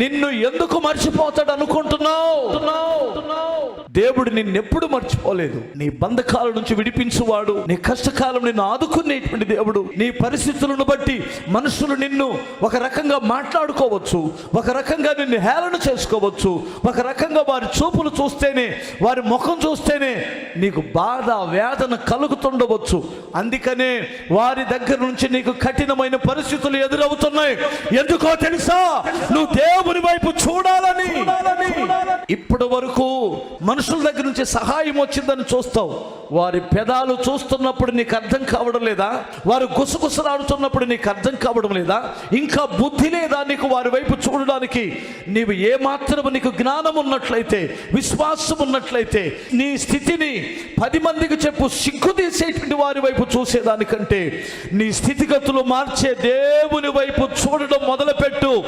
నిన్ను ఎందుకు మర్చిపోతాడు అనుకుంటున్నావు? దేవుడు నిన్నెప్పుడు మర్చిపోలేదు. నీ బంధకాల నుంచి విడిపించువాడు నీ కష్టకాలం నిన్ను ఆదుకునేటువంటి దేవుడు. నీ పరిస్థితులను బట్టి మనుషులు నిన్ను ఒక రకంగా మాట్లాడుకోవచ్చు ఒక రకంగా నిన్ను హేళన చేసుకోవచ్చు ఒక రకంగా వారి చూపులు చూస్తేనే వారి ముఖం చూస్తేనే నీకు బాధ వేదన కలుగుతుండవచ్చు. అందుకనే వారి దగ్గర నుంచి నీకు కఠినమైన పరిస్థితులు ఎదురవుతున్నాయి. ఎందుకో తెలుసా? నువ్వు దేవుని వైపు చూడాలని. ఇప్పటి వరకు మనుషుల దగ్గర నుంచి సహాయం వచ్చిందని చూస్తావు. వారి పెదాలు చూస్తున్నప్పుడు నీకు అర్థం కావడం లేదా? వారు గుసగుసలాడుతున్నప్పుడు నీకు అర్థం కావడం లేదా? ఇంకా బుద్ధి లేదా నీకు వారి వైపు చూడడానికి? నీవు ఏమాత్రం నీకు జ్ఞానం ఉన్నట్లయితే విశ్వాసం ఉన్నట్లయితే నీ స్థితిని పది మందికి చెప్పు సిగ్గు తీసేటువంటి వారి వైపు చూసేదానికంటే నీ స్థితిగతులు మార్చే దేవుని వైపు చూడడం మొదలుపెట్టు.